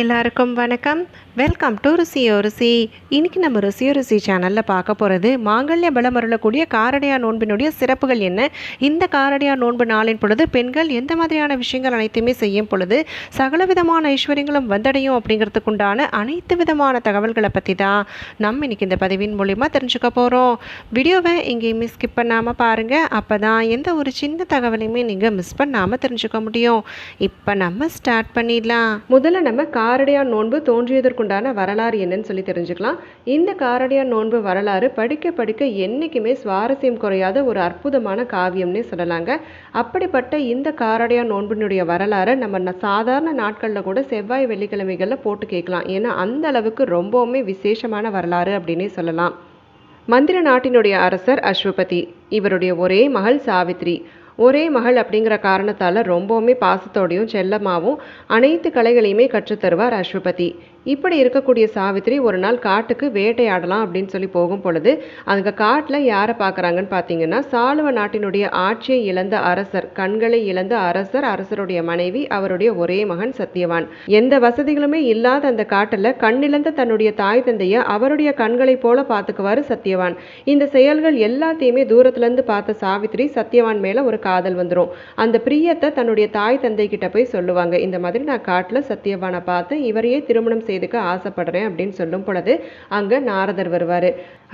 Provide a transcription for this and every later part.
எல்லாருக்கும் வணக்கம். Welcome to ருசியோ ருசி. இன்றைக்கி நம்ம ருசியோ ருசி சேனலில் பார்க்க போகிறது மாங்கல்ய பலம் அருளக்கூடிய காரடையா நோன்பினுடைய சிறப்புகள் என்ன? இந்த காரடையா நோன்பு நாளின் பொழுது பெண்கள் எந்த மாதிரியான விஷயங்கள் அனைத்துமே செய்யும் பொழுது சகல விதமான ஐஸ்வர்யங்களும் வந்தடையும் அப்படிங்கிறதுக்குண்டான அனைத்து விதமான தகவல்களை பற்றி தான் நம்ம இன்னைக்கு இந்த பதிவின் மூலிமா தெரிஞ்சுக்க போகிறோம் வீடியோவை எங்கேயுமே ஸ்கிப் பண்ணாமல் பாருங்கள் அப்போ தான் எந்த ஒரு சின்ன தகவலையுமே நீங்கள் மிஸ் பண்ணாமல் தெரிஞ்சுக்க முடியும். இப்போ நம்ம ஸ்டார்ட் பண்ணிடலாம். முதல்ல நம்ம காரடையான் நோன்பு தோன்றியதற்குண்டான வரலாறு என்னன்னு சொல்லி தெரிஞ்சுக்கலாம். இந்த காரடையான் நோன்பு வரலாறு படிக்க படிக்க என்றைக்குமே சுவாரஸ்யம் குறையாத ஒரு அற்புதமான காவியம்னே சொல்லலாங்க. அப்படிப்பட்ட இந்த காரடையான் நோன்பினுடைய வரலாறை நம்ம சாதாரண நாட்களில் கூட செவ்வாய் வெள்ளிக்கிழமைகளில் போட்டு கேட்கலாம். ஏன்னா அந்த அளவுக்கு ரொம்பவுமே விசேஷமான வரலாறு அப்படின்னே சொல்லலாம். மந்திர நாட்டினுடைய அரசர் அஸ்வபதி. இவருடைய ஒரே மகள் சாவித்ரி. ஒரே மகள் அப்படிங்கிற காரணத்தால் ரொம்பவுமே பாசத்தோடையும் செல்லமாகவும் அனைத்து கலைகளையுமே கற்றுத்தருவார் அஸ்வபதி. இப்படி இருக்கக்கூடிய சாவித்திரி ஒரு நாள் காட்டுக்கு வேட்டையாடலாம் அப்படின்னு சொல்லி போகும் பொழுது அங்கே காட்டில் யாரை பார்க்குறாங்கன்னு பார்த்தீங்கன்னா சாளுவ நாட்டினுடைய ஆட்சியை இழந்த அரசர் கண்களை இழந்த அரசர் அரசருடைய மனைவி அவருடைய ஒரே மகன் சத்தியவான். எந்த வசதிகளுமே இல்லாத அந்த காட்டில் கண்ணிழந்த தன்னுடைய தாய் தந்தையை அவருடைய கண்களைப் போல பார்த்துக்குவாரு சத்தியவான். இந்த செயல்கள் எல்லாத்தையுமே தூரத்துலேருந்து பார்த்த சாவித்திரி சத்தியவான் மேலே ஒரு காதல் வந்துடும் அந்த பிரியத்தை தன்னுடைய தாய் தந்தை கிட்ட போய் சொல்லுவாங்க. இந்த மாதிரி நான் காட்டில் சத்தியவானை பார்த்து இவரையே திருமணம் செய்துக்க ஆசைப்படுறேன் அப்படின்னு சொல்லும் பொழுது அங்கே நாரதர் வருவார்.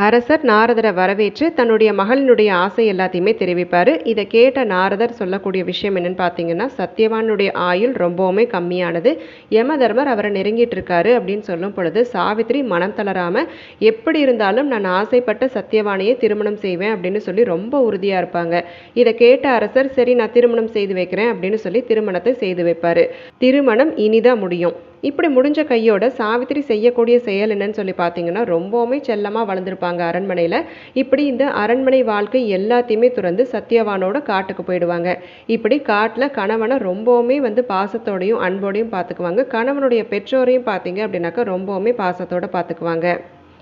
அரசர் நாரதரை வரவேற்று தன்னுடைய மகளினுடைய ஆசை எல்லாத்தையுமே தெரிவிப்பார். இதை கேட்ட நாரதர் சொல்லக்கூடிய விஷயம் என்னன்னு பார்த்தீங்கன்னா சத்தியவானுடைய ஆயுள் ரொம்பவுமே கம்மியானது. யம தர்மர் அவரை நெருங்கிட்டு இருக்காரு அப்படின்னு சொல்லும் பொழுது சாவித்ரி மனம் தளராம எப்படி இருந்தாலும் நான் ஆசைப்பட்ட சத்தியவானையே திருமணம் செய்வேன் அப்படின்னு சொல்லி ரொம்ப உறுதியா இருப்பாங்க. இதை கேட்ட அரசர் சரி நான் திருமணம் செய்து வைக்கிறேன் அப்படின்னு சொல்லி திருமணத்தை செய்து வைப்பாரு. திருமணம் இனிதான் முடியும். இப்படி முடிஞ்ச கையோட சாவித்திரி செய்யக்கூடிய செயல் என்னன்னு சொல்லி பார்த்தீங்கன்னா ரொம்பவுமே செல்லமாக வளர்ந்துருப்பாங்க அரண்மனையில். இப்படி இந்த அரண்மனை வாழ்க்கை எல்லாத்தையுமே துறந்து சத்யவானோட காட்டுக்கு போயிடுவாங்க. இப்படி காட்டில் கணவனை ரொம்பவுமே வந்து பாசத்தோடையும் அன்போடையும் பார்த்துக்குவாங்க. கணவனுடைய பெற்றோரையும் பார்த்தீங்க அப்படின்னாக்கா ரொம்பவுமே பாசத்தோடு பார்த்துக்குவாங்க.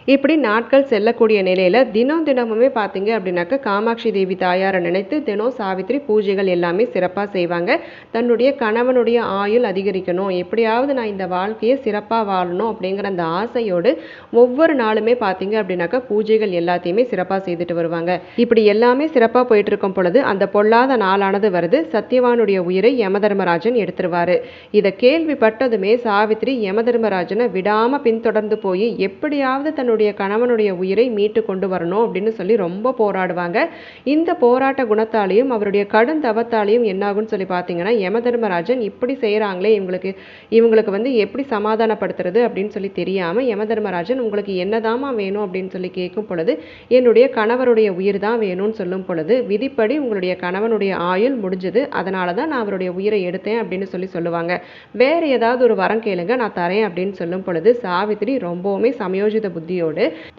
இப்படி நாட்கள் செல்லக்கூடிய நிலையில தினம் தினமுமே பார்த்தீங்க அப்படின்னாக்கா காமாட்சி தேவி தாயாரை நினைத்து தினம் சாவித்திரி பூஜைகள் எல்லாமே சிறப்பாக செய்வாங்க. தன்னுடைய கணவனுடைய ஆயுள் அதிகரிக்கணும். எப்படியாவது நான் இந்த வாழ்க்கையை சிறப்பாக வாழணும் அப்படிங்கிற அந்த ஆசையோடு ஒவ்வொரு நாளுமே பார்த்தீங்க அப்படின்னாக்கா பூஜைகள் எல்லாத்தையுமே சிறப்பாக செய்துட்டு வருவாங்க. இப்படி எல்லாமே சிறப்பாக போயிட்டு இருக்கும் பொழுது அந்த பொல்லாத நாளானது வருது. சத்யவானுடைய உயிரை யமதர்மராஜன் எடுத்துருவாரு. இதை கேள்விப்பட்டதுமே சாவித்ரி யமதர்மராஜனை விடாம பின்தொடர்ந்து போய் எப்படியாவது தன்னுடைய கணவனுடைய உயிரை மீட்டு கொண்டு வரணும் அப்படின்னு சொல்லி ரொம்ப போராடுவாங்க. இந்த போராட்ட குணத்தாலையும் அவருடைய கடும் தவத்தாலையும் என்னாகும்னு சொல்லி பார்த்தீங்கன்னா யமதர்மராஜன் இப்படி செய்கிறாங்களே இவங்களுக்கு இவங்களுக்கு வந்து எப்படி சமாதானப்படுத்துறது அப்படின்னு சொல்லி தெரியாம யமதர்மராஜன் உங்களுக்கு என்னதாம்மா வேணும் அப்படின்னு சொல்லி கேட்கும் பொழுது என்னுடைய கணவருடைய உயிர் தான் வேணும்னு சொல்லும் பொழுது விதிப்படி உங்களுடைய கணவனுடைய ஆயுள் முடிஞ்சது அதனால தான் நான் அவருடைய உயிரை எடுத்தேன் அப்படின்னு சொல்லி சொல்லுவாங்க. வேற ஏதாவது ஒரு வரம் கேளுங்க நான் தரேன் அப்படின்னு சொல்லும் பொழுது சாவித்திரி ரொம்பவுமே சமயோஜித புத்தி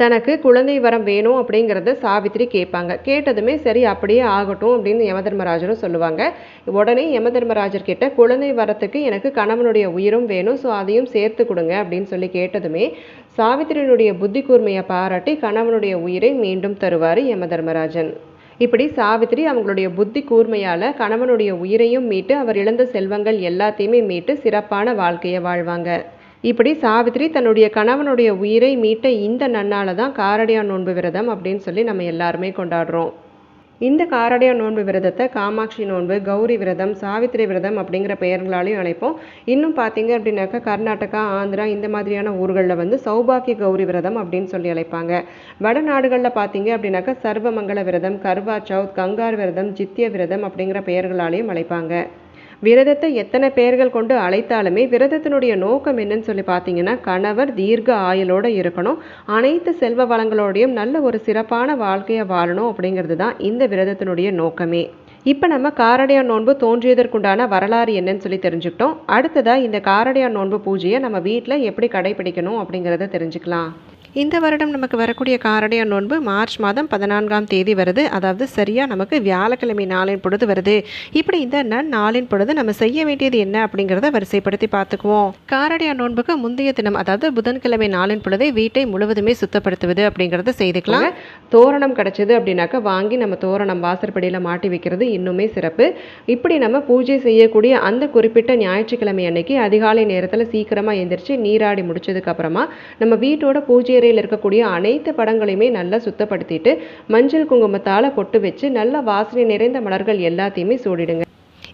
தனக்கு குழந்தை வரம் வேணும் அப்படிங்கிறத சாவித்திரி கேட்பாங்க. கேட்டதுமே சரி அப்படியே ஆகட்டும் அப்படின்னு யமதர்மராஜரும் சொல்லுவாங்க. உடனே யமதர்மராஜர் கிட்ட குழந்தை வரத்துக்கு எனக்கு கணவனுடைய உயிரும் வேணும் ஸோ அதையும் சேர்த்து கொடுங்க அப்படின்னு சொல்லி கேட்டதுமே சாவித்திரியினுடைய புத்தி கூர்மையை பாராட்டி கணவனுடைய உயிரை மீண்டும் தருவார் யமதர்மராஜன். இப்படி சாவித்திரி அவங்களுடைய புத்தி கூர்மையால கணவனுடைய உயிரையும் மீட்டு அவர் இழந்த செல்வங்கள் எல்லாத்தையுமே மீட்டு சிறப்பான வாழ்க்கையை வாழ்வாங்க. இப்படி சாவித்திரி தன்னுடைய கணவனுடைய உயிரை மீட்ட இந்த நன்னால தான் காரடியா நோன்பு விரதம் அப்படின்னு சொல்லி நம்ம எல்லாருமே கொண்டாடுறோம். இந்த காரடியா நோன்பு விரதத்தை காமாட்சி நோன்பு கௌரி விரதம் சாவித்திரி விரதம் அப்படிங்கிற பெயர்களாலையும் அழைப்போம். இன்னும் பார்த்தீங்க அப்படின்னாக்கா கர்நாடகா ஆந்திரா இந்த மாதிரியான ஊர்களில் வந்து சௌபாக்கிய கௌரி விரதம் அப்படின்னு சொல்லி அழைப்பாங்க. வடநாடுகளில் பார்த்தீங்க அப்படின்னாக்கா சர்வமங்கல விரதம் கர்வா சவுத் கங்கார் விரதம் ஜித்திய விரதம் அப்படிங்கிற பெயர்களாலையும் அழைப்பாங்க. விரதத்தை எத்தனை பெயர்கள் கொண்டு அழைத்தாலுமே விரதத்தினுடைய நோக்கம் என்னன்னு சொல்லி பார்த்தீங்கன்னா கணவர் தீர்க்க ஆயுளோட இருக்கணும். அனைத்து செல்வ வளங்களோடையும் நல்ல ஒரு சிறப்பான வாழ்க்கையை வாழணும் அப்படிங்கிறது தான் இந்த விரதத்தினுடைய நோக்கமே. இப்போ நம்ம காரடையா நோன்பு தோன்றியதற்குண்டான வரலாறு என்னன்னு சொல்லி தெரிஞ்சுக்கிட்டோம். அடுத்ததாக இந்த காரடையா நோன்பு பூஜையை நம்ம வீட்டில் எப்படி கடைபிடிக்கணும் அப்படிங்கிறத தெரிஞ்சுக்கலாம். இந்த வருடம் நமக்கு வரக்கூடிய காரடைய நோன்பு மார்ச் மாதம் பதினான்காம் தேதி வருது. அதாவது சரியாக நமக்கு வியாழக்கிழமை நாளின் பொழுது வருது. இப்படி இந்த நன்னாளின் பொழுது நம்ம செய்ய வேண்டியது என்ன அப்படிங்கிறத வரிசைப்படுத்தி பார்த்துக்குவோம். காரடைய நோன்புக்கு முந்தைய தினம் அதாவது புதன்கிழமை நாளின் பொழுதே வீட்டை முழுவதுமே சுத்தப்படுத்துவது அப்படிங்கிறத செய்துக்கலாம். தோரணம் கிடச்சிது அப்படின்னாக்கா வாங்கி நம்ம தோரணம் வாசற்படியில் மாட்டி வைக்கிறது இன்னுமே சிறப்பு. இப்படி நம்ம பூஜை செய்யக்கூடிய அந்த குறிப்பிட்ட ஞாயிற்றுக்கிழமை அன்னைக்கு அதிகாலை நேரத்தில் சீக்கிரமாக எந்திரிச்சு நீராடி முடிச்சதுக்கு அப்புறமா நம்ம வீட்டோட பூஜை அறையில் இருக்கக்கூடிய அனைத்து படங்களையுமே நல்லா சுத்தப்படுத்திட்டு மஞ்சள் குங்குமத்தால் பொட்டு வச்சு நல்ல வாசனை நிறைந்த மலர்கள் எல்லாத்தையுமே சூடிடுங்க.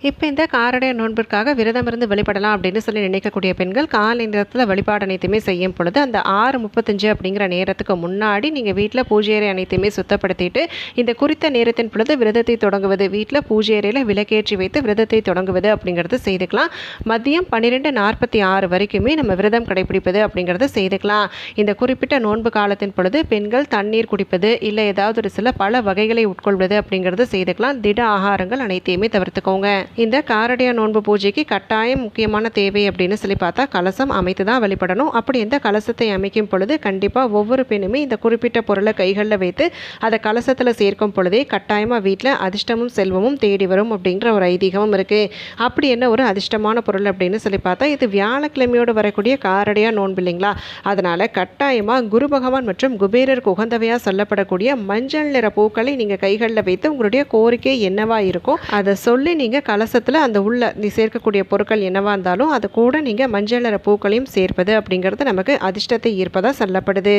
இப்போ இந்த காரடைய நோன்பிற்காக விரதம் இருந்து வழிபடலாம் அப்படின்னு சொல்லி நினைக்கக்கூடிய பெண்கள் காலை நேரத்தில் வழிபாடு அனைத்துமே செய்யும் பொழுது அந்த ஆறு முப்பத்தஞ்சு அப்படிங்கிற நேரத்துக்கு முன்னாடி நீங்கள் வீட்டில் பூஜை அறை அனைத்துமே சுத்தப்படுத்திட்டு இந்த குறித்த நேரத்தின் பொழுது விரதத்தை தொடங்குவது வீட்டில் பூஜை அறையில் விளக்கேற்றி வைத்து விரதத்தை தொடங்குவது அப்படிங்கிறது செய்துக்கலாம். மதியம் பன்னிரெண்டு நாற்பத்தி ஆறு வரைக்குமே நம்ம விரதம் கடைபிடிப்பது அப்படிங்கிறத செய்துக்கலாம். இந்த குறிப்பிட்ட நோன்பு காலத்தின் பொழுது பெண்கள் தண்ணீர் குடிப்பது இல்லை ஏதாவது ஒரு சில பல வகைகளை உட்கொள்வது அப்படிங்கிறது செய்துக்கலாம். திட ஆகாரங்கள் அனைத்தையுமே தவிர்த்துக்கோங்க. இந்த காரடியா நோன்பு பூஜைக்கு கட்டாயம் முக்கியமான தேவை அப்படின்னு சொல்லி பார்த்தா கலசம் அமைத்து தான் வழிபடணும். அப்படி இந்த கலசத்தை அமைக்கும் பொழுது கண்டிப்பாக ஒவ்வொரு பெண்ணுமே இந்த குறிப்பிட்ட பொருளை கைகளில் வைத்து அதை கலசத்தில் சேர்க்கும் பொழுதே கட்டாயமாக வீட்டில் அதிர்ஷ்டமும் செல்வமும் தேடி வரும் அப்படின்ற ஒரு ஐதீகமும் இருக்குது அப்படி என்ன ஒரு அதிர்ஷ்டமான பொருள் அப்படின்னு சொல்லி பார்த்தா இது வியாழக்கிழமையோடு வரக்கூடிய காரடியா நோன்பு இல்லைங்களா? அதனால் கட்டாயமாக குரு பகவான் மற்றும் குபேரருக்கு உகந்தவையாக சொல்லப்படக்கூடிய மஞ்சள் நிற பூக்களை நீங்கள் கைகளில் வைத்து உங்களுடைய கோரிக்கை என்னவாக இருக்கோ அதை சொல்லி நீங்கள் கலசத்தில் அந்த உள்ள நீ சேர்க்கக்கூடிய பொருட்கள் என்னவாக இருந்தாலும் அது கூட நீங்கள் மஞ்சள் நிற பூக்களையும் சேர்ப்பது அப்படிங்கிறது நமக்கு அதிர்ஷ்டத்தை ஈர்ப்பதாக சொல்லப்படுது.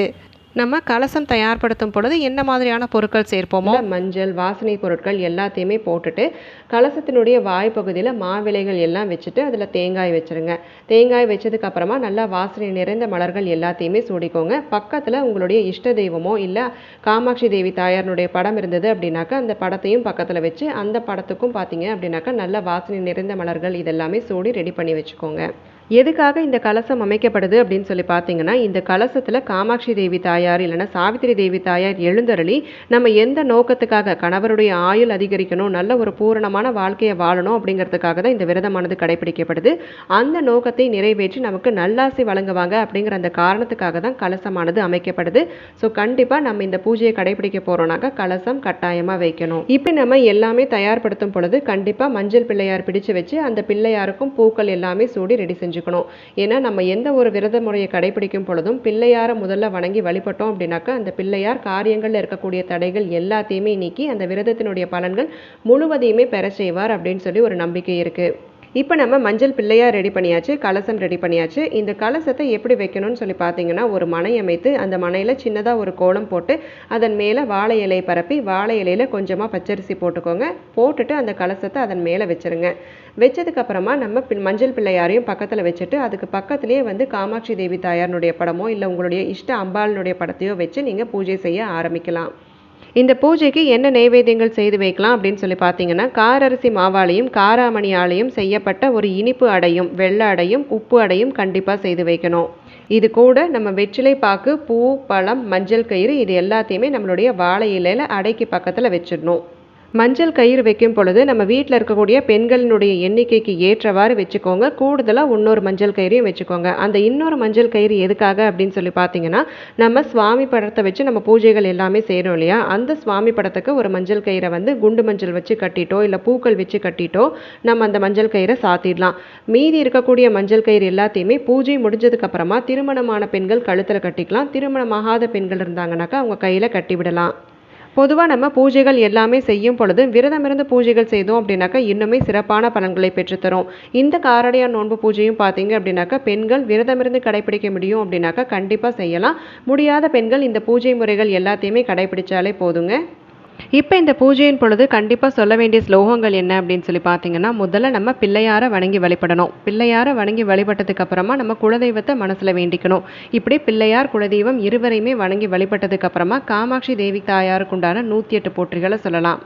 நம்ம கலசம் தயார்படுத்தும் பொழுது என்ன மாதிரியான பொருட்கள் சேர்ப்போமோ? மஞ்சள் வாசனை பொருட்கள் எல்லாத்தையுமே போட்டுட்டு கலசத்தினுடைய வாய்ப்பகுதியில் மாவிலைகள் எல்லாம் வச்சுட்டு அதில் தேங்காய் வச்சுருங்க. தேங்காய் வச்சதுக்கப்புறமா நல்லா வாசனை நிறைந்த மலர்கள் எல்லாத்தையுமே சூடிக்கோங்க. பக்கத்தில் உங்களுடைய இஷ்ட தெய்வமோ இல்லை காமாட்சி தேவி தாயாரனுடைய படம் இருந்தது அப்படின்னாக்கா அந்த படத்தையும் பக்கத்தில் வச்சு அந்த படத்துக்கும் பார்த்தீங்க அப்படின்னாக்கா நல்ல வாசனை நிறைந்த மலர்கள் இதெல்லாமே சூடி ரெடி பண்ணி வச்சுக்கோங்க. எதுக்காக இந்த கலசம் அமைக்கப்படுது அப்படின்னு சொல்லி பார்த்தீங்கன்னா இந்த கலசத்தில் காமாட்சி தேவி தாயார் இல்லைன்னா சாவித்திரி தேவி தாயார் எழுந்தருளி நம்ம எந்த நோக்கத்துக்காக கணவருடைய ஆயுள் அதிகரிக்கணும் நல்ல ஒரு பூரணமான வாழ்க்கையை வாழணும் அப்படிங்கிறதுக்காக தான் இந்த விரதமானது கடைபிடிக்கப்படுது. அந்த நோக்கத்தை நிறைவேற்றி நமக்கு நல்லாசை வழங்குவாங்க அப்படிங்கிற அந்த காரணத்துக்காக தான் கலசமானது அமைக்கப்படுது. ஸோ கண்டிப்பாக நம்ம இந்த பூஜையை கடைபிடிக்க போகிறோம்னாக்கா கலசம் கட்டாயமாக வைக்கணும். இப்படி நம்ம எல்லாமே தயார்படுத்தும் பொழுது கண்டிப்பாக மஞ்சள் பிள்ளையார் பிடிச்சு வச்சு அந்த பிள்ளையாருக்கும் பூக்கள் எல்லாமே சூடி ரெடி செஞ்சுக்கணும் ஏன்னா நம்ம எந்த ஒரு விரத முறையை கடைபிடிக்கும் பொழுதும் பிள்ளையாரை முதல்ல வணங்கி வழிபட்டோம் அப்படின்னாக்கா அந்த பிள்ளையார் காரியங்களில் இருக்கக்கூடிய தடைகள் எல்லாத்தையுமே நீக்கி அந்த விரதத்தினுடைய பலன்கள் முழுவதையுமே பெற செய்வார் அப்படின்னு சொல்லி ஒரு நம்பிக்கை இருக்குது இப்போ நம்ம மஞ்சள் பிள்ளையாக ரெடி பண்ணியாச்சு கலசம் ரெடி பண்ணியாச்சு. இந்த கலசத்தை எப்படி வைக்கணும்னு சொல்லி பார்த்தீங்கன்னா ஒரு மனை அமைத்து அந்த மனையில் சின்னதாக ஒரு கோலம் போட்டு அதன் மேலே வாழை இலை பரப்பி வாழை இலையில கொஞ்சமாக பச்சரிசி போட்டுக்கோங்க. போட்டுட்டு அந்த கலசத்தை அதன் மேலே வச்சிருங்க. வச்சதுக்கப்புறமா நம்ம பின் மஞ்சள் பிள்ளையாரையும் பக்கத்தில் வச்சுட்டு அதுக்கு பக்கத்துலேயே வந்து காமாட்சி தேவி தாயாரனுடைய படமோ இல்லை உங்களுடைய இஷ்ட அம்பாளினுடைய படத்தையோ வச்சு நீங்கள் பூஜை செய்ய ஆரம்பிக்கலாம். இந்த பூஜைக்கு என்ன நைவேத்தியங்கள் செய்து வைக்கலாம் அப்படின்னு சொல்லி பார்த்தீங்கன்னா காரரிசி மாவாலையும் காராமணியாலையும் செய்யப்பட்ட ஒரு இனிப்பு அடையும் வெள்ளை அடையும் உப்பு அடையும் கண்டிப்பாக செய்து வைக்கணும். இது கூட நம்ம வெற்றிலை பாக்கு பூ பழம் மஞ்சள் கயிறு இது எல்லாத்தையுமே நம்மளுடைய வாழை இலையில் அடைக்கு பக்கத்தில் வச்சிடணும். மஞ்சள் கயிறு வைக்கும் பொழுது நம்ம வீட்டில் இருக்கக்கூடிய பெண்களினுடைய எண்ணிக்கைக்கு ஏற்றவாறு வச்சுக்கோங்க. கூடுதலாக இன்னொரு மஞ்சள் கயிறையும் வச்சுக்கோங்க. அந்த இன்னொரு மஞ்சள் கயிறு எதுக்காக அப்படின்னு சொல்லி பார்த்தீங்கன்னா நம்ம சுவாமி படத்தை வச்சு நம்ம பூஜைகள் எல்லாமே செய்கிறோம் இல்லையா? அந்த சுவாமி படத்துக்கு ஒரு மஞ்சள் கயிறை வந்து குண்டு மஞ்சள் வச்சு கட்டிட்டோ இல்லை பூக்கள் வச்சு கட்டிட்டோ நம்ம அந்த மஞ்சள் கயிறை சாத்திடலாம். மீதி இருக்கக்கூடிய மஞ்சள் கயிறு எல்லாத்தையுமே பூஜை முடிஞ்சதுக்கு அப்புறமா திருமணமான பெண்கள் கழுத்தில் கட்டிக்கலாம். திருமணமாகாத பெண்கள் இருந்தாங்கனாக்கா அவங்க கையில் கட்டிவிடலாம் பொதுவாக நம்ம பூஜைகள் எல்லாமே செய்யும் பொழுது விரதமிருந்து பூஜைகள் செய்தோம் அப்படின்னாக்கா இன்னுமே சிறப்பான பலன்களை பெற்றுத்தரும். இந்த காரடையார் நோன்பு பூஜையும் பார்த்தீங்க அப்படின்னாக்கா பெண்கள் விரதமிருந்து கடைபிடிக்க முடியும் அப்படின்னாக்கா கண்டிப்பாக செய்யலாம். முடியாத பெண்கள் இந்த பூஜை முறைகள் எல்லாத்தையுமே கடைபிடிச்சாலே போதுங்க. இப்போ இந்த பூஜையின் பொழுது கண்டிப்பாக சொல்ல வேண்டிய ஸ்லோகங்கள் என்ன அப்படின்னு சொல்லி பார்த்தீங்கன்னா முதல்ல நம்ம பிள்ளையாரை வணங்கி வழிபடணும். பிள்ளையாரை வணங்கி வழிபட்டதுக்கு அப்புறமா நம்ம குலதெய்வத்தை மனசில் வேண்டிக்கணும். இப்படி பிள்ளையார் குலதெய்வம் இருவரையுமே வணங்கி வழிபட்டதுக்கு அப்புறமா காமாட்சி தேவி தாயாருக்கு உண்டான நூற்றி எட்டு போற்றிகளை சொல்லலாம்.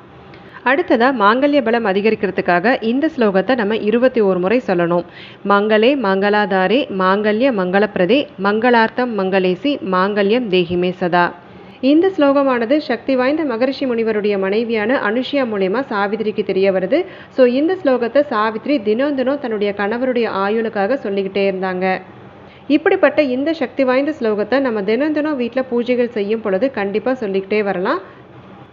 அடுத்ததாக மாங்கல்ய பலம் அதிகரிக்கிறதுக்காக இந்த ஸ்லோகத்தை நம்ம இருபத்தி ஓரு முறை சொல்லணும். மங்களே மங்களாதாரே மாங்கல்ய மங்களப்பிரதே மங்களார்த்தம் மங்களேசி மாங்கல்யம் தேகிமே சதா. இந்த ஸ்லோகமானது சக்தி வாய்ந்த மகரிஷி முனிவருடைய மனைவியான அனுஷியா மூலயமா சாவித்திரிக்கு தெரிய வருது. ஸோ இந்த ஸ்லோகத்தை சாவித்ரி தினம் தினம் தன்னுடைய கணவருடைய ஆயுளுக்காக சொல்லிக்கிட்டே இருந்தாங்க. இப்படிப்பட்ட இந்த சக்தி வாய்ந்த ஸ்லோகத்தை நம்ம தினம் தினம் வீட்டில் பூஜைகள் செய்யும் பொழுது கண்டிப்பாக சொல்லிக்கிட்டே வரலாம்.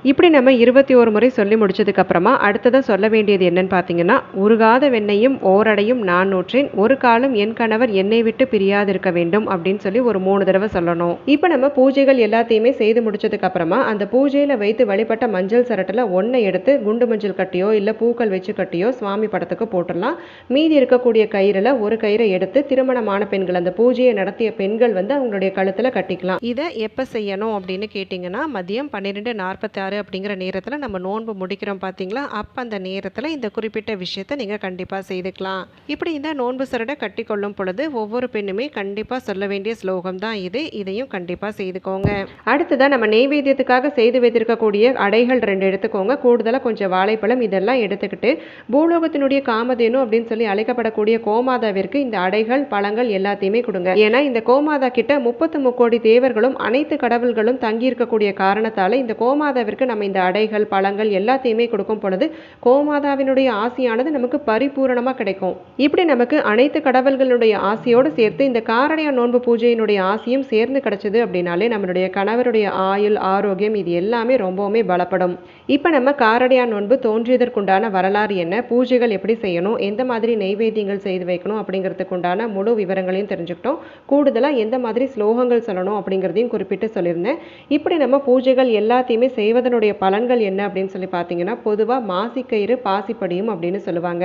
இப்படி நம்ம இருபத்தி ஒரு முறை சொல்லி முடிச்சதுக்கப்புறமா அடுத்ததாக சொல்ல வேண்டியது என்னன்னு பார்த்தீங்கன்னா உருகாத வெண்ணையும் ஓரடையும் நான் நூற்றேன் ஒரு காலம் என் கணவர் என்னை விட்டு பிரியாதிருக்க வேண்டும் அப்படின்னு சொல்லி ஒரு மூணு தடவை சொல்லணும். இப்போ நம்ம பூஜைகள் எல்லாத்தையுமே செய்து முடிச்சதுக்கப்புறமா அந்த பூஜையில் வைத்து வழிபட்ட மஞ்சள் சரட்டில் ஒன்றை எடுத்து குண்டு மஞ்சள் கட்டியோ இல்லை பூக்கள் வச்சு கட்டியோ சுவாமி படத்துக்கு போட்டுடலாம். மீதி இருக்கக்கூடிய கயிறில் ஒரு கயிறை எடுத்து திருமணமான பெண்கள் அந்த பூஜையை நடத்திய பெண்கள் வந்து அவங்களுடைய கழுத்தில் கட்டிக்கலாம். இதை எப்போ செய்யணும் அப்படின்னு கேட்டிங்கன்னா மதியம் பன்னிரெண்டு நாற்பத்தி ஆறு அப்படிங்கிற நேரத்தில் நம்ம நோன்பு முடிக்கிறோம் பார்த்தீங்களா அப்போ அந்த நேரத்தில் இந்த குறிப்பிட்ட விஷயத்தை நீங்கள் கண்டிப்பாக செய்துக்கலாம். இப்படி இந்த நோன்பு சரடை கட்டி கொள்ளும் பொழுது ஒவ்வொரு பெண்ணுமே கண்டிப்பாக சொல்ல வேண்டிய ஸ்லோகம் தான் இது. இதையும் கண்டிப்பாக செய்துக்கோங்க. அடுத்ததான் நம்ம நெய்வேத்தியத்துக்காக செய்து வைத்திருக்கக்கூடிய அடைகள் ரெண்டு எடுத்துக்கோங்க. கூடுதலாக கொஞ்சம் வாழைப்பழம் இதெல்லாம் எடுத்துக்கிட்டு பூலோகத்தினுடைய காமதேனு அப்படின்னு சொல்லி அழைக்கப்படக்கூடிய கோமாதாவிற்கு இந்த அடைகள் பழங்கள் எல்லாத்தையுமே கொடுங்க. ஏன்னா இந்த கோமாதா கிட்ட முப்பத்து முக்கோடி தேவர்களும் அனைத்து கடவுள்களும் தங்கியிருக்கக்கூடிய காரணத்தால் இந்த கோமாதாவிற்கு நம்ம இந்த அடைகள் பழங்கள் எல்லாத்தையுமே கொடுக்கும் பொழுது கோமாதாவினுடைய ஆசையானது நமக்கு பரிபூரணமாக கிடைக்கும். இப்படி நமக்கு அனைத்து கடவுள்களுடைய ஆசையோடு சேர்த்து இந்த காரணிய நோன்பு பூஜையினுடைய ஆசையும் சேர்ந்து கிடைச்சது அப்படின்னாலே நம்மளுடைய கணவருடைய ஆயுள் ஆரோக்கியம் இது எல்லாமே ரொம்பவுமே பலப்படும். இப்போ நம்ம காரடியா நோன்பு தோன்றியதற்குண்டான வரலாறு என்ன? பூஜைகள் எப்படி செய்யணும்? எந்த மாதிரி நெய்வேத்தியங்கள் செய்து வைக்கணும்? அப்படிங்கிறதுக்குண்டான முழு விவரங்களையும் தெரிஞ்சுக்கிட்டோம். கூடுதலாக எந்த மாதிரி ஸ்லோகங்கள் சொல்லணும் அப்படிங்கிறதையும் குறிப்பிட்டு சொல்லியிருந்தேன். இப்படி நம்ம பூஜைகள் எல்லாத்தையுமே செய்வதற்கு செய்வதனுடைய பலன்கள் என்ன அப்படின்னு சொல்லி பார்த்தீங்கன்னா பொதுவாக மாசிக்கயிறு பாசிப்படியும் அப்படின்னு சொல்லுவாங்க.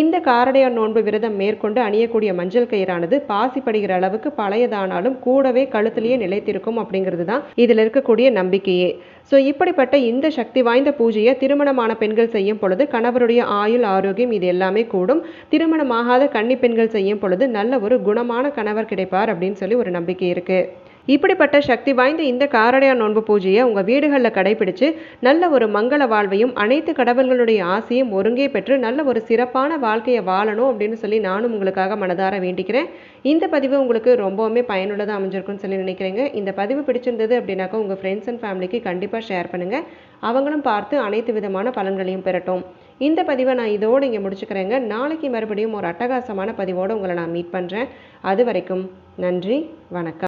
இந்த காரடையார் நோன்பு விரதம் மேற்கொண்டு அணியக்கூடிய மஞ்சள் கயிறானது பாசிப்படுகிற அளவுக்கு பழையதானாலும் கூடவே கழுத்திலேயே நிலைத்திருக்கும் அப்படிங்கிறது தான் இதில் இருக்கக்கூடிய நம்பிக்கையே. ஸோ இப்படிப்பட்ட இந்த சக்தி வாய்ந்த பூஜையை திருமணமான பெண்கள் செய்யும் பொழுது கணவருடைய ஆயுள் ஆரோக்கியம் இது எல்லாமே கூடும். திருமணமாகாத கன்னி பெண்கள் செய்யும் பொழுது நல்ல ஒரு குணமான கணவர் கிடைப்பார் அப்படின்னு சொல்லி ஒரு நம்பிக்கை இருக்கு. இப்படிப்பட்ட சக்தி வாய்ந்த இந்த காரடையா நோன்பு பூஜையை உங்கள் வீடுகளில் கடைபிடித்து நல்ல ஒரு மங்கள வாழ்வையும் அனைத்து கடவுள்களுடைய ஆசையும் ஒருங்கே பெற்று நல்ல ஒரு சிறப்பான வாழ்க்கையை வாழணும் அப்படின்னு சொல்லி நானும் உங்களுக்காக மனதார வேண்டிக்கிறேன். இந்த பதிவு உங்களுக்கு ரொம்பவுமே பயனுள்ளதாக அமைஞ்சிருக்குன்னு சொல்லி நினைக்கிறேங்க. இந்த பதிவு பிடிச்சிருந்தது அப்படின்னாக்கா உங்கள் ஃப்ரெண்ட்ஸ் அண்ட் ஃபேமிலிக்கு கண்டிப்பாக ஷேர் பண்ணுங்கள் அவங்களும் பார்த்து அனைத்து விதமான பலன்களையும் பெறட்டும். இந்த பதிவை நான் இதோடு இங்கே முடிச்சுக்கிறேங்க. நாளைக்கு மறுபடியும் ஒரு அட்டகாசமான பதிவோடு உங்களை நான் மீட் பண்ணுறேன் அது வரைக்கும் நன்றி வணக்கம்.